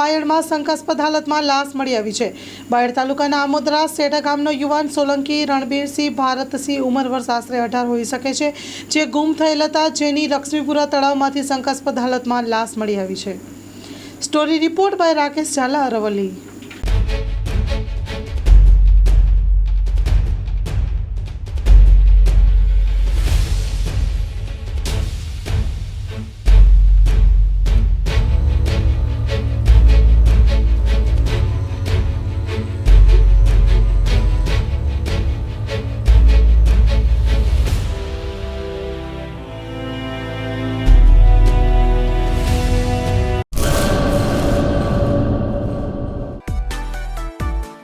બાયડમાં શંકાસ્પદ હાલતમાં લાશ મળી આવી છે. બાયડ તાલુકાના આમોદરા સેઠા ગામનો યુવાન સોલંકી રણબીરસિંહ ભારતસિંહ ઉંમર વર્ષ આશરે અઢાર હોઈ શકે છે, જે ગુમ થયેલ હતા જેની લક્ષ્મીપુરા તળાવમાંથી શંકાસ્પદ હાલતમાં લાશ મળી આવી છે. Story report by Rakesh Jhala Aravalli.